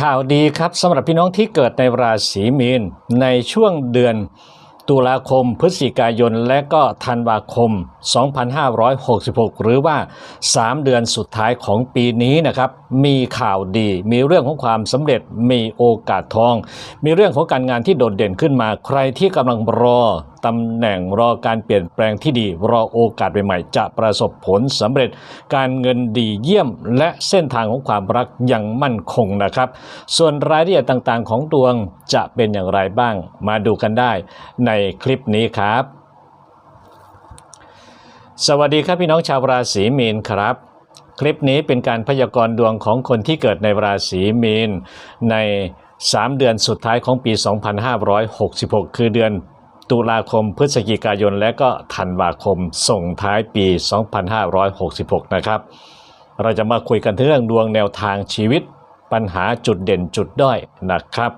ข่าวดีครับสำหรับพี่น้องที่เกิดในราศีมีนในช่วงเดือนตุลาคมพฤศจิกายนและก็ธันวาคม 2566 หรือว่า 3 เดือนสุดท้ายของปีนี้นะครับ มีข่าวดี มีเรื่องของความสำเร็จ มีโอกาสทอง มีเรื่องของการงานที่โดดเด่นขึ้นมา ใครที่กำลังรอ ตำแหน่งรอการเปลี่ยนแปลงที่ดี รอโอกาสใหม่ๆจะประสบผลสำเร็จ การเงินดีเยี่ยม และเส้นทางของความรักยังมั่นคงนะครับ ส่วนรายละเอียดต่างๆ ของดวงจะเป็นอย่างไรบ้าง มาดูกันได้ในคลิปนี้ครับ สวัสดีครับพี่น้องชาวราศีมีนครับคลิปนี้เป็นการพยากรณ์ดวงของคนที่เกิดในราศีมีนใน 3 เดือนสุดท้ายของปี 2566 คือเดือน ตุลาคมพฤศจิกายน และก็ธันวาคมส่งท้ายปี 2566 นะครับ เราจะมาคุยกันเรื่องดวงแนวทางชีวิต ปัญหาจุดเด่นจุดด้อยนะครับ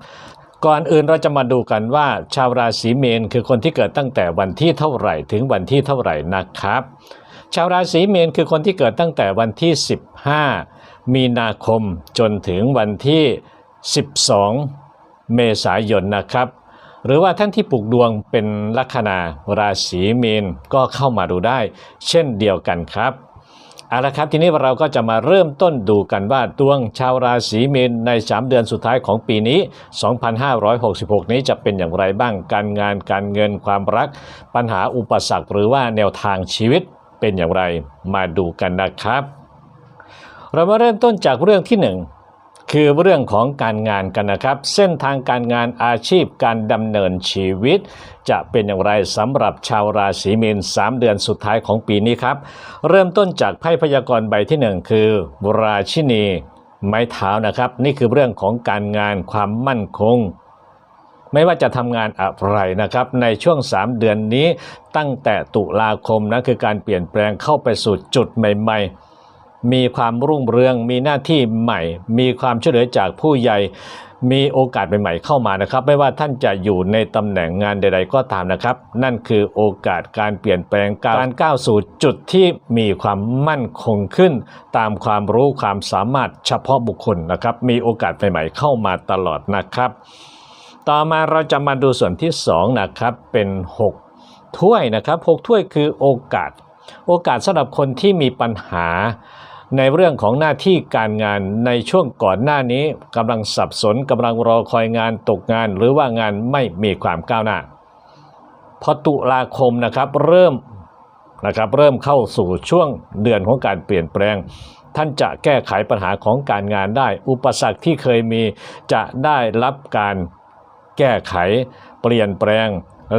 ก่อนอื่นเราจะมาดูกันว่า ชาวราศีเมนคือคนที่เกิดตั้งแต่วันที่เท่าไหร่ถึงวันที่เท่าไหร่นะครับ ชาวราศีเมนคือคนที่เกิดตั้งแต่วันที่ 15 มีนาคมจนถึงวันที่ 12 เมษายนนะครับ หรือว่าท่านที่ปลูกดวงเป็นลัคนาราศีเมนก็เข้ามาดูได้ เช่นเดียวกันครับเอาละครับทีนี้เราก็จะมาเริ่มต้นดูกันว่าดวงชาวราศีเมนใน 3 เดือนสุดท้ายของปีนี้ 2566 นี้จะเป็นอย่างไรบ้างการงานการเงินความรัก ปัญหาอุปสรรคหรือว่าแนวทางชีวิตเป็นอย่างไรมาดูกันนะครับ เรามาเริ่มต้นจากเรื่องที่หนึ่ง คือเรื่องของการงานกันนะครับ เส้นทางการงานอาชีพการดำเนินชีวิต จะเป็นอย่างไรสำหรับชาวราศีมีน3 เดือนสุดท้ายของปีนี้ครับ เริ่มต้นจากไพ่พยากรณ์ใบที่หนึ่งคือ ราชินี ไม้เท้านะครับ นี่คือเรื่องของการงานความมั่นคงไม่ว่าจะทำงานอะไรนะครับ ในช่วง 3 เดือนนี้ตั้งแต่ตุลาคมนะคือการเปลี่ยนแปลงเข้าไปสู่จุดใหม่ ๆ มีความรุ่งเรือง มีหน้าที่ใหม่ มีความช่วยเหลือจากผู้ใหญ่มีโอกาสใหม่ๆเข้ามานะครับ ไม่ว่าท่านจะอยู่ในตำแหน่งงานใด ๆ ก็ตามนะครับ นั่นคือโอกาสการเปลี่ยนแปลงการก้าวสู่จุดที่มีความมั่นคงขึ้น ตามความรู้ความสามารถเฉพาะบุคคลนะครับ มีโอกาสใหม่ๆเข้ามาตลอดนะครับ ต่อมาเราจะมาดูส่วนที่2นะครับเป็น 6 ถ้วยนะครับ6ถ้วยคือโอกาส โอกาสสำหรับคนที่มีปัญหาในเรื่องของหน้าที่การงานในช่วงก่อนหน้านี้กำลังสับสนกำลังรอคอยงานตกงาน หรือว่างานไม่มีความก้าวหน้า พอตุลาคมนะครับเริ่มนะครับเริ่มเข้าสู่ช่วงเดือนของการเปลี่ยนแปลง ท่านจะแก้ไขปัญหาของการงานได้ อุปสรรคที่เคยมีจะได้รับการแก้ไขเปลี่ยนแปลง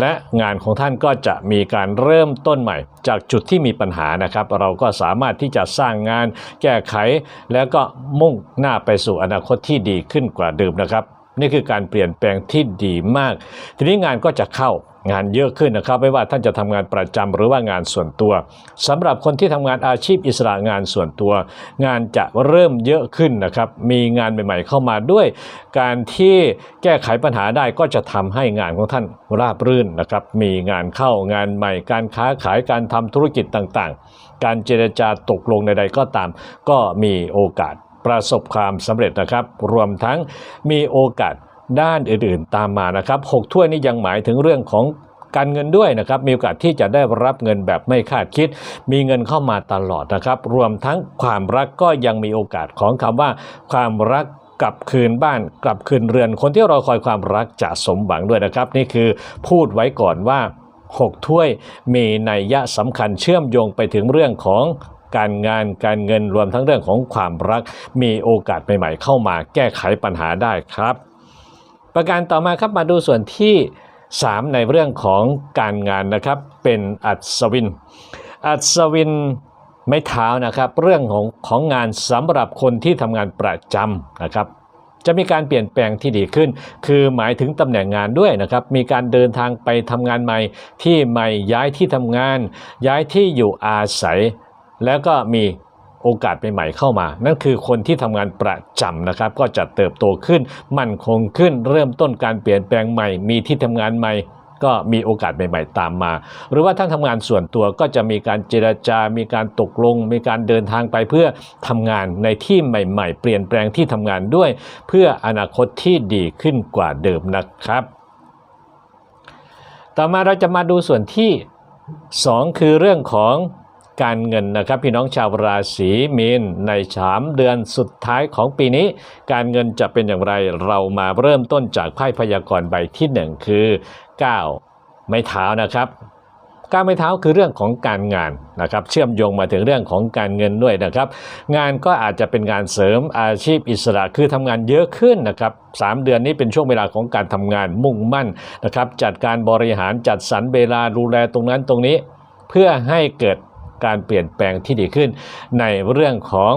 และงานของท่านก็จะมีการเริ่มต้นใหม่ จากจุดที่มีปัญหานะครับ เราก็สามารถที่จะสร้างงานแก้ไข แล้วก็มุ่งหน้าไปสู่อนาคตที่ดีขึ้นกว่าเดิมนะครับ นี่คือการเปลี่ยนแปลงที่ดีมาก ทีนี้งานก็จะเข้า งานเยอะขึ้นนะครับ ไม่ว่าท่านจะทำงานประจำหรือว่างานส่วนตัวสำหรับคนที่ทำงานอาชีพอิสระงานส่วนตัว งานจะเริ่มเยอะขึ้นนะครับ มีงานใหม่ ๆ เข้ามาด้วย การที่แก้ไขปัญหาได้ก็จะทำให้งานของท่านราบรื่นนะครับ มีงานเข้างานใหม่ การค้าขายการทำธุรกิจต่างๆ การเจรจาตกลงใดๆก็ตาม ก็มีโอกาสประสบความสำเร็จนะครับ รวมทั้งมีโอกาส ด้านอื่นๆ ตามมานะครับหกถ้วยนี่ยังหมายถึงเรื่องของการเงินด้วยนะครับมีโอกาสที่จะได้รับเงินแบบไม่คาดคิด มีเงินเข้ามาตลอดนะครับ รวมทั้งความรักก็ยังมีโอกาสของคำว่า ความรักกลับคืนบ้านกลับคืนเรือนคนที่รอคอยความรักจะสมหวังด้วยนะครับ นี่คือพูดไว้ก่อนว่า6ถ้วยมีนัยยะสำคัญเชื่อมโยงไปถึงเรื่องของการงานการเงินรวมทั้งเรื่องของความรัก มีโอกาสใหม่ๆเข้ามาแก้ไขปัญหาได้ครับ ประการต่อมาครับมาดูส่วนที่ 3 ในเรื่องของการงานนะครับเป็นอัศวิน อัศวินไม่เท้านะครับเรื่องของของงานสำหรับคนที่ทำงานประจำนะครับจะมีการเปลี่ยนแปลงที่ดีขึ้น คือหมายถึงตำแหน่งงานด้วยนะครับ มีการเดินทางไปทำงานใหม่ที่ใหม่ย้ายที่ทำงาน ย้ายที่อยู่อาศัย แล้วก็มี โอกาสใหม่ๆเข้ามา นั่นคือคนที่ทำงานประจำนะครับ ก็จะเติบโตขึ้น มั่นคงขึ้น เริ่มต้นการเปลี่ยนแปลงใหม่ มีที่ทำงานใหม่ก็มีโอกาสใหม่ ๆ ตามมา หรือว่าท่านทำงานส่วนตัวก็จะมีการเจรจา มีการตกลง มีการเดินทางไปเพื่อทำงานในที่ใหม่ ๆ เปลี่ยนแปลงที่ทำงานด้วย เพื่ออนาคตที่ดีขึ้นกว่าเดิมนะครับ ต่อมาเราจะมาดูส่วนที่ 2 คือเรื่องของ การเงินนะครับพี่น้องชาวราศีมีนในสามเดือนสุดท้ายของปีนี้ การเงินจะเป็นอย่างไรเรามาเริ่มต้นจากไพ่พยากรณ์ใบที่1คือ9ไม้เท้านะครับก้าวไม้เท้าคือเรื่องของการงานนะครับเชื่อมโยงมาถึงเรื่องของการเงินด้วยนะครับ งานก็อาจจะเป็นงานเสริมอาชีพอิสระคือทำงานเยอะขึ้นนะครับสามเดือนนี้เป็นช่วงเวลาของการทำงานมุ่งมั่นนะครับจัดการบริหารจัดสรรเวลาดูแลตรงนั้นตรงนี้ เพื่อให้เกิด การเปลี่ยนแปลงที่ดีขึ้น ในเรื่องของ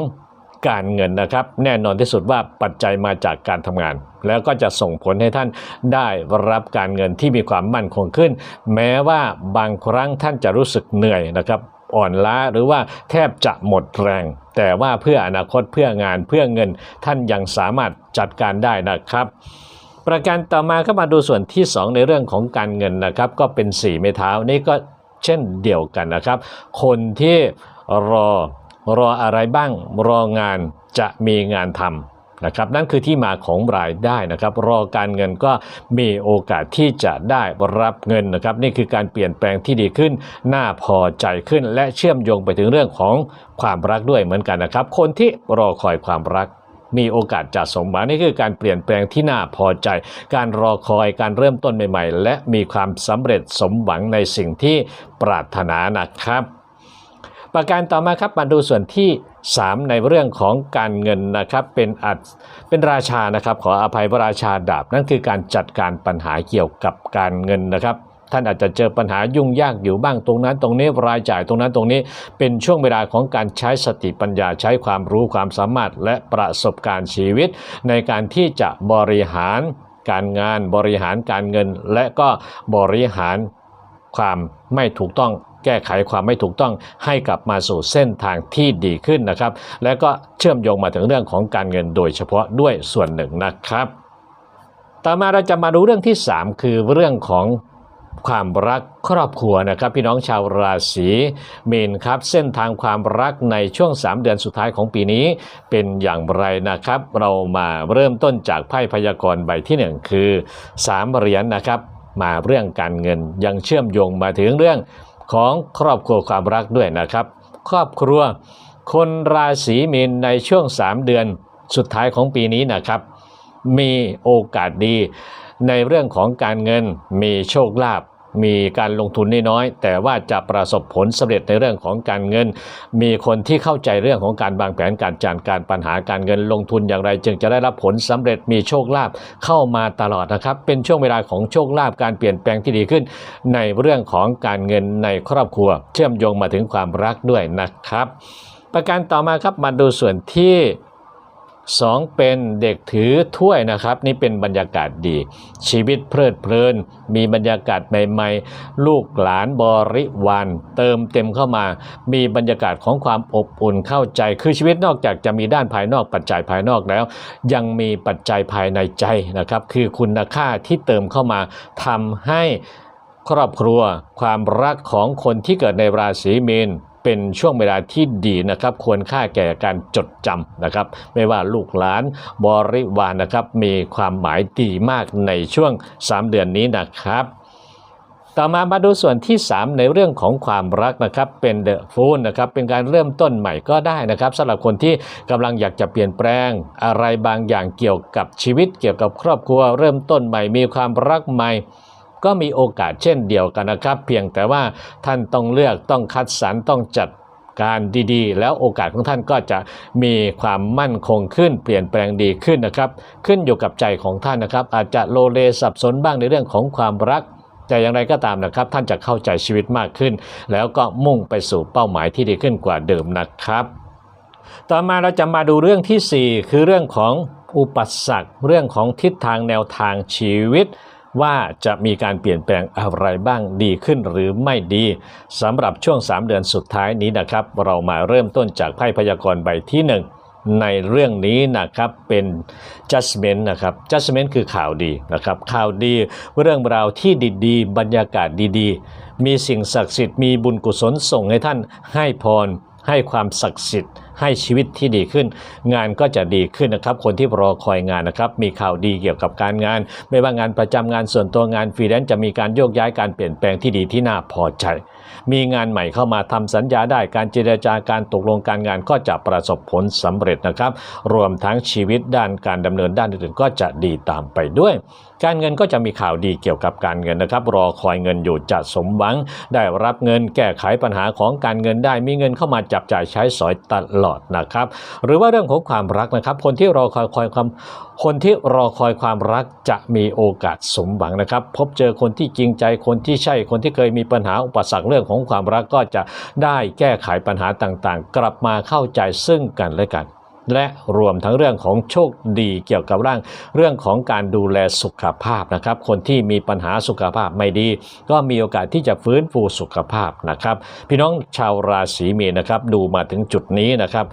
การเงินนะครับ แน่นอนที่สุดว่าปัจจัยมาจากการทำงาน แล้วก็จะส่งผลให้ท่านได้รับการเงินที่มีความมั่นคงขึ้น แม้ว่าบางครั้งท่านจะรู้สึกเหนื่อยนะครับอ่อนล้าหรือว่าแทบจะหมดแรง แต่ว่าเพื่ออนาคตเพื่องานเพื่อเงินท่านยังสามารถจัดการได้นะครับ ประการต่อมาก็มาดูส่วนที่ 2 ในเรื่องของการเงินนะครับ ก็เป็น4ไม้เท้านี่ก็ เช่นเดียวกันนะครับ คนที่รอรออะไรบ้าง รองานจะมีงานทำนะครับ นั่นคือที่มาของรายได้นะครับ รอการเงินก็มีโอกาสที่จะได้รับเงินนะครับ นี่คือการเปลี่ยนแปลงที่ดีขึ้น น่าพอใจขึ้น และเชื่อมโยงไปถึงเรื่องของความรักด้วยเหมือนกันนะครับ คนที่รอคอยความรัก มีโอกาสจะสมหวังนี่คือการเปลี่ยนแปลงที่น่าพอใจ การรอคอยการเริ่มต้นใหม่ ๆ และมีความสำเร็จสมหวังในสิ่งที่ปรารถนานะครับ ประการต่อมาครับมาดูส่วนที่ 3 ในเรื่องของการเงินนะครับเป็นอัดเป็นราชานะครับ ขออภัยพระราชาดาบนั่นคือการจัดการปัญหาเกี่ยวกับการเงินนะครับ ท่านอาจจะเจอปัญหายุ่งยากอยู่บ้างตรงนั้น ตรงนี้รายจ่ายตรงนั้นตรงนี้เป็นช่วงเวลาของการใช้สติปัญญาใช้ความรู้ความสามารถและประสบการณ์ชีวิต ในการที่จะบริหารการงานบริหารการเงิน และก็บริหารความไม่ถูกต้องแก้ไขความไม่ถูกต้องให้กลับมาสู่เส้นทางที่ดีขึ้นนะครับ และก็เชื่อมโยงมาถึงเรื่องของการเงินโดยเฉพาะด้วยส่วนหนึ่งนะครับ ต่อมาเราจะมาดูเรื่องที่ 3 คือเรื่องของ ความรักครอบครัวนะครับ พี่น้องชาวราศีมีนครับ เส้นทางความรักในช่วง 3 เดือนสุดท้ายของปีนี้ เป็นอย่างไรนะครับ เรามาเริ่มต้นจากไพ่พยากรณ์ใบที่ 1 คือ 3 เหรียญนนะครับ มาเรื่องการเงินยังเชื่อมโยงมาถึงเรื่องของครอบครัวความรักด้วยนะครับ ครอบครัว คนราศีมีนในช่วง 3 เดือนสุดท้ายของปีนี้นะครับ มีโอกาสดี ในเรื่องของการเงินมีโชคลาภมีการลงทุนน้อยแต่ว่าจะประสบผลสำเร็จในเรื่องของการเงิน มีคนที่เข้าใจเรื่องของการวางแผนการจัดการปัญหาการเงินลงทุนอย่างไร จึงจะได้รับผลสำเร็จมีโชคลาภเข้ามาตลอดนะครับ เป็นช่วงเวลาของโชคลาภการเปลี่ยนแปลงที่ดีขึ้น ในเรื่องของการเงินในครอบครัว เชื่อมโยงมาถึงความรักด้วยนะครับ ประการต่อมาครับมาดูส่วนที่ สองเป็นเด็กถือถ้วยนะครับ นี่เป็นบรรยากาศดี ชีวิตเพลิดเพลิน มีบรรยากาศใหม่ๆ ลูกหลานบริวารเติมเต็มเข้ามา มีบรรยากาศของความอบอุ่นเข้าใจ คือชีวิตนอกจากจะมีด้านภายนอกปัจจัยภายนอกแล้ว ยังมีปัจจัยภายในใจนะครับ คือคุณค่าที่เติมเข้ามาทำให้ครอบครัว ความรักของคนที่เกิดในราศีมีน เป็นช่วงเวลาที่ดีนะครับควรค่าแก่การจดจำนะครับ ไม่ว่าลูกหลานบริวารนะครับมีความหมายดีมากในช่วง 3 เดือนนี้นะครับต่อมามาดูส่วนที่ 3 ในเรื่องของความรักนะครับเป็นเดอะฟูนนะครับเป็นการเริ่มต้นใหม่ก็ได้นะครับสำหรับคนที่กำลังอยากจะเปลี่ยนแปลง อะไรบางอย่างเกี่ยวกับชีวิตเกี่ยวกับครอบครัว เริ่มต้นใหม่มีความรักใหม่ ก็มีโอกาสเช่นเดียวกันนะครับ เพียงแต่ว่าท่านต้องเลือกต้องคัดสรรต้องจัดการดีๆ แล้วโอกาสของท่านก็จะมีความมั่นคงขึ้น เปลี่ยนแปลงดีขึ้นนะครับ ขึ้นอยู่กับใจของท่านนะครับ อาจจะโลเลสับสนบ้างในเรื่องของความรักแต่อย่างไรก็ตามนะครับ ท่านจะเข้าใจชีวิตมากขึ้น แล้วก็มุ่งไปสู่เป้าหมายที่ดีขึ้นกว่าเดิมนะครับ ต่อมาเราจะมาดูเรื่องทีสี่4 คือเรื่องของอุปสรรค เรื่องของทิศทางแนวทางชีวิต ว่าจะมีการเปลี่ยนแปลงอะไรบ้างดีขึ้นหรือไม่ดีสำหรับช่วง 3 เดือนสุดท้ายนี้นะครับ เรามาเริ่มต้นจากไพ่พยากรณ์ใบที่ในเรื่องนี้นะครับเป็น judgment นะครับ judgment คือข่าวดีนะครับ ข่าวดีเรื่องราวที่ดีๆ บรรยากาศดีๆ มีสิ่งศักดิ์สิทธิ์มีบุญกุศลส่งให้ท่านให้พรให้ความศักดิ์สิทธิ์ ให้ชีวิตที่ดีขึ้น งานก็จะดีขึ้นนะครับ คนที่รอคอยงานนะครับ มีข่าวดีเกี่ยวกับการงาน ไม่ว่างานประจำงานส่วนตัวงานฟรีแลนซ์จะมีการโยกย้ายการเปลี่ยนแปลงที่ดีที่น่าพอใจ มีงานใหม่เข้ามาทำสัญญาได้การเจรจาการตกลงการงานก็จะประสบผลสำเร็จนะครับ รวมทั้งชีวิตด้านการดำเนินด้านอื่นๆก็จะดีตามไปด้วย การเงินก็จะมีข่าวดีเกี่ยวกับการเงินนะครับ รอคอยเงินอยู่จะสมหวัง ได้รับเงินแก้ไขปัญหาของการเงินได้มีเงินเข้ามาจับจ่ายใช้สอยตลอดนะครับ หรือว่าเรื่องของความรักนะครับ คนที่รอคอยคอยความคนที่รอคอยความรักจะมีโอกาสสมหวังนะครับ พบเจอคนที่จริงใจคนที่ใช่คนที่เคยมีปัญหาอุปสรรคเรื่องของความรักก็จะได้แก้ไขปัญหาต่างๆ กลับมาเข้าใจซึ่งกันและกัน และรวมทั้งเรื่องของโชคดีเกี่ยวกับร่างเรื่องของการดูแลสุขภาพนะครับ คนที่มีปัญหาสุขภาพไม่ดี ก็มีโอกาสที่จะฟื้นฟูสุขภาพนะครับ พี่น้องชาวราศีมีนนะครับ ดูมาถึงจุดนี้นะครับ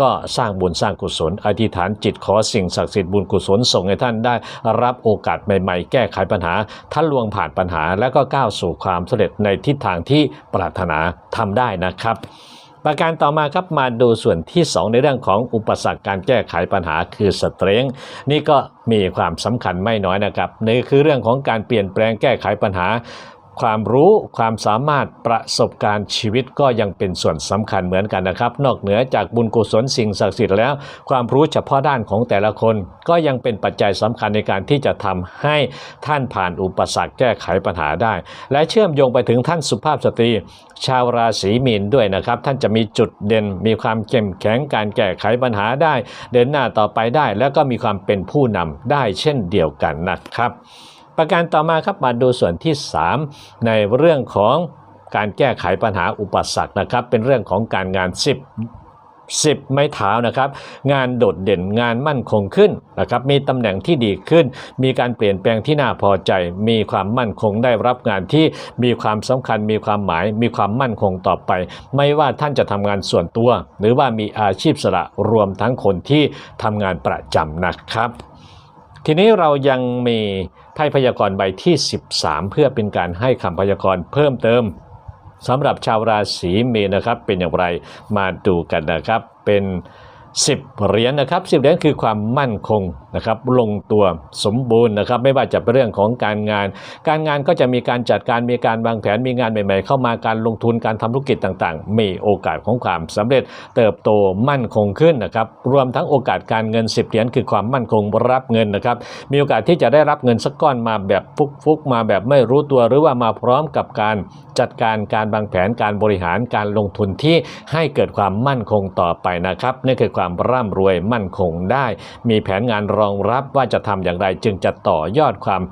ก็สร้างบุญสร้างกุศล อธิษฐานจิตขอสิ่งศักดิ์สิทธิ์บุญกุศลส่งให้ท่านได้รับโอกาสใหม่ๆ แก้ไขปัญหาท่านลวงผ่านปัญหา แล้วก็ก้าวสู่ความสำเร็จในทิศทางที่ปรารถนาทำได้นะครับ ประการต่อมาครับมาดูส่วนที่ 2 ในเรื่องของอุปสรรคการแก้ไขปัญหาคือสเตรงนี่ก็มีความสำคัญไม่น้อยนะครับนี่คือเรื่องของการเปลี่ยนแปลงแก้ไขปัญหา ความรู้ความสามารถประสบการณ์ชีวิตก็ยังเป็นส่วนสำคัญเหมือนกันนะครับ นอกเหนือจากบุญกุศลสิ่งศักดิ์สิทธิ์แล้ว ความรู้เฉพาะด้านของแต่ละคน ก็ยังเป็นปัจจัยสำคัญในการที่จะทำให้ท่านผ่านอุปสรรคแก้ไขปัญหาได้ และเชื่อมโยงไปถึงท่านสุภาพสตรี ชาวราศีมีนด้วยนะครับ ท่านจะมีจุดเด่นมีความเข้มแข็งการแก้ไขปัญหาได้ เดินหน้าต่อไปได้ แล้วก็มีความเป็นผู้นำได้เช่นเดียวกันนะครับ ประการต่อมาครับมาดูส่วนที่ 3 ในเรื่องของการแก้ไขปัญหาอุปสรรคนะครับ เป็นเรื่องของการงาน 10 10 ไม้เท้านะครับ งานโดดเด่นงานมั่นคงขึ้นนะครับ มีตำแหน่งที่ดีขึ้น มีการเปลี่ยนแปลงที่น่าพอใจ มีความมั่นคงได้รับงานที่มีความสำคัญ มีความหมาย มีความมั่นคงต่อไป ไม่ว่าท่านจะทำงานส่วนตัว หรือว่ามีอาชีพสระรวมทั้งคนที่ทำงานประจำนะครับ ทีนี้เรายังมี ไพ่พยากรณ์ใบที่ 13 เพื่อเป็นการให้คำพยากรณ์เพิ่มเติมสำหรับชาวราศีเมษนะครับเป็นอย่างไรมาดูกันนะครับเป็น 10 เหรียญนะครับ10เหรียญคือความมั่นคงนะครับลงตัวสมบูรณ์นะครับไม่ว่าจะเป็นเรื่องของการงาน การงานก็จะมีการจัดการมีการวางแผนมีงานใหม่ ๆ เข้ามาการลงทุนการทำธุรกิจต่างๆ มีโอกาสของความสำเร็จเติบโตมั่นคงขึ้นนะครับรวมทั้งโอกาสการเงิน 10 เหรียญคือความมั่นคงรับเงินนะครับมีโอกาสที่จะได้รับเงินสักก้อนมาแบบฟุกๆมาแบบไม่รู้ตัวหรือว่ามาพร้อมกับการจัดการการวางแผนการบริหารการลงทุนที่ให้เกิดความมั่นคงต่อไปนะครับนี่คือความร่ำรวยมั่นคงได้ มีแผนงานรองรับว่าจะทำอย่างไรจึงจะต่อยอดความ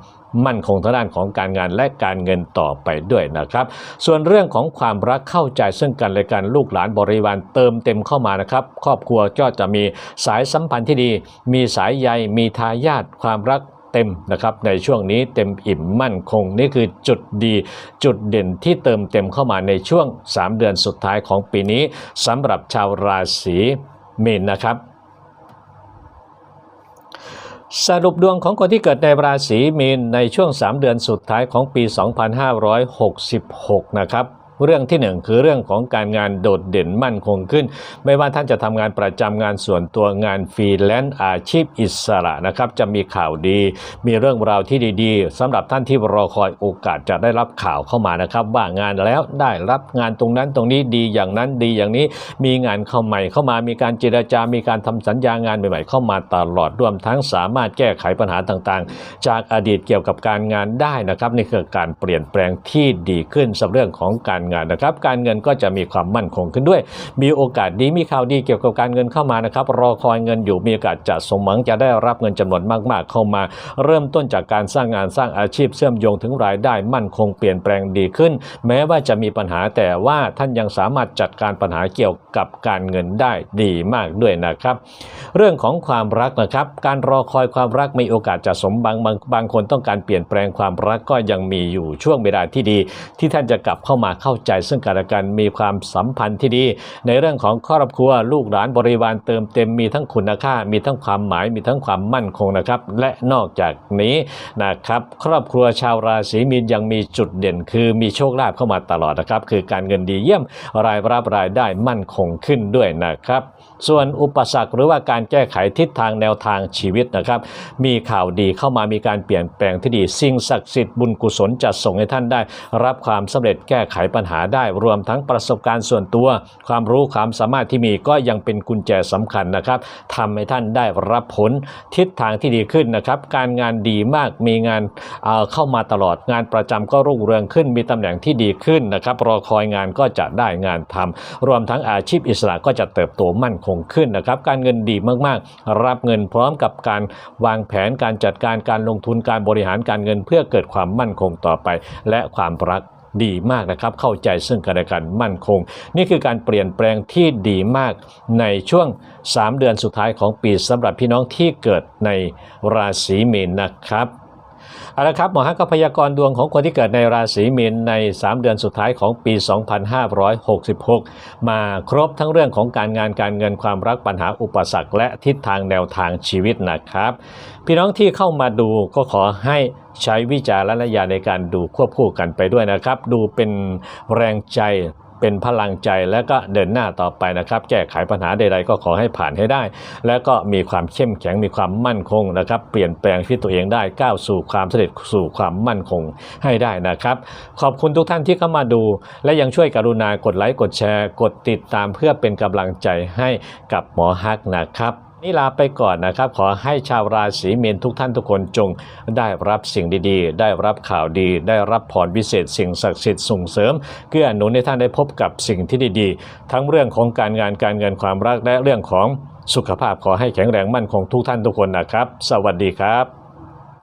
มั่นคงทางด้านของการงานและการเงินต่อไปด้วยนะครับ ส่วนเรื่องของความรักเข้าใจซึ่งกันและกันลูกหลานบริวารเติมเต็มเข้ามานะครับ ครอบครัวก็จะมีสายสัมพันธ์ที่ดี มีสายใยมีทายาทความรักเต็มนะครับในช่วงนี้เต็มอิ่มมั่นคง นี่คือจุดดีจุดเด่นที่เติมเต็มเข้ามาในช่วง 3 เดือนสุดท้ายของปีนี้สำหรับชาวราศี เมนนะครับ สรุปดวงของคนที่เกิดในราศีมีนในช่วง 3 เดือนสุดท้ายของปี 2566 นะครับ เรื่องที่หนึ่งคือเรื่องของการงานโดดเด่นมั่นคงขึ้น ไม่ว่าท่านจะทำงานประจำงานส่วนตัวงานฟรีแลนซ์อาชีพอิสระนะครับจะมีข่าวดี มีเรื่องราวที่ดีๆสำหรับท่านที่รอคอยโอกาสจะได้รับข่าวเข้ามานะครับว่างานแล้วได้รับงานตรงนั้นตรงนี้ดีอย่างนั้นดีอย่างนี้มีงานเข้าใหม่เข้ามามีการเจรจา มีการทำสัญญางานใหม่ ๆ เข้ามาตลอดรวมทั้งสามารถแก้ไขปัญหาต่างๆ จากอดีตเกี่ยวกับการงานได้นะครับนี่คือการเปลี่ยนแปลงที่ดีขึ้นสำหรับเรื่องของการงานนะครับ การเงินก็จะมีความมั่นคงขึ้นด้วย มีโอกาสดีมีข่าวดีเกี่ยวกับการเงินเข้ามานะครับ รอคอยเงินอยู่มีโอกาสจะสมหวังจะได้รับเงินจำนวนมากๆ เข้ามา เริ่มต้นจากการสร้างงานสร้างอาชีพเชื่อมโยงถึงรายได้มั่นคงเปลี่ยนแปลงดีขึ้น แม้ว่าจะมีปัญหาแต่ว่าท่านยังสามารถจัดการปัญหาเกี่ยวกับการเงินได้ดีมากด้วยนะครับ เรื่องของความรักนะครับ การรอคอยความรักมีโอกาสจะสมบังบางบางคนต้องการเปลี่ยนแปลงความรักก็ยังมีอยู่ช่วงเวลาที่ดี ที่ท่านจะกลับเข้ามาเข้าใจซึ่งกันและกันมีความสัมพันธ์ที่ดี ในเรื่องของครอบครัวลูกหลานบริวารเติมเต็มมีทั้งคุณค่า มีทั้งความหมายมีทั้งความมั่นคงนะครับ และนอกจากนี้นะครับ ครอบครัวชาวราศีมีนยังมีจุดเด่น คือมีโชคลาภเข้ามาตลอดนะครับ คือการเงินดีเยี่ยมรายรับรายได้มั่นคงขึ้นด้วยนะครับ ส่วนอุปสรรคหรือว่าการแก้ไขทิศทางแนวทางชีวิตนะครับ มีข่าวดีเข้ามามีการเปลี่ยนแปลงที่ดี สิ่งศักดิ์สิทธิ์บุญกุศลจะส่งให้ท่านได้ รับความสำเร็จแก้ไขปัญหาได้ รวมทั้งประสบการณ์ส่วนตัว ความรู้ความสามารถที่มีก็ยังเป็นกุญแจสำคัญนะครับทำให้ท่านได้รับผลทิศทางที่ดีขึ้นนะครับ การงานดีมากมีงานเอ่อเข้ามาตลอดงานประจำก็รุ่งเรืองขึ้น มีตำแหน่งที่ดีขึ้นนะครับ รอคอยงานก็จะได้งานทำรวมทั้งอาชีพอิสระก็จะเติบโตมั่นคงขึ้นนะครับ การเงินดีมากๆ รับเงินพร้อมกับการวางแผนการจัดการการลงทุนการบริหารการเงินเพื่อเกิดความมั่นคงต่อไป และความรักดีมากนะครับ เข้าใจซึ่งกันและกันมั่นคง นี่คือการเปลี่ยนแปลงที่ดีมากในช่วง 3 เดือนสุดท้ายของปีสำหรับพี่น้องที่เกิดในราศีมีนนะครับ เอาละครับหมอฮักก็พยากรณ์ดวงของคนที่เกิดในราศีมีนใน 3 เดือนสุดท้ายของปี 2566 มาครบทั้งเรื่องของการงานการเงินความรักปัญหาอุปสรรค และทิศทางแนวทางชีวิตนะครับ พี่น้องที่เข้ามาดูก็ขอให้ใช้วิจารณญาณในการดูควบคู่กันไปด้วยนะครับ ดูเป็นแรงใจ เป็นพลังใจและก็เดินหน้าต่อไปนะครับ แก้ไขปัญหาใดๆ ก็ขอให้ผ่านให้ได้ และก็มีความเข้มแข็งมีความมั่นคงนะครับ เปลี่ยนแปลงชีวิตตัวเองได้ก้าวสู่ความสำเร็จสู่ความมั่นคงให้ได้นะครับ ขอบคุณทุกท่านที่เข้ามาดู และยังช่วยกรุณากดไลค์กดแชร์ กดติดตามเพื่อเป็นกำลังใจให้กับหมอฮักนะครับ นี่ลาไปก่อนนะครับ ขอให้ชาวราศีเมนทุกท่านทุกคนจงได้รับสิ่งดีๆ ได้รับข่าวดี ได้รับพรพิเศษ สิ่งศักดิ์สิทธิ์ส่งเสริมเกื้อหนุนให้ท่านได้พบกับสิ่งที่ดีๆ ทั้งเรื่องของการงานการเงินความรักและเรื่องของสุขภาพขอให้แข็งแรงมั่นคงทุกท่านทุกคนนะครับ สวัสดีครับ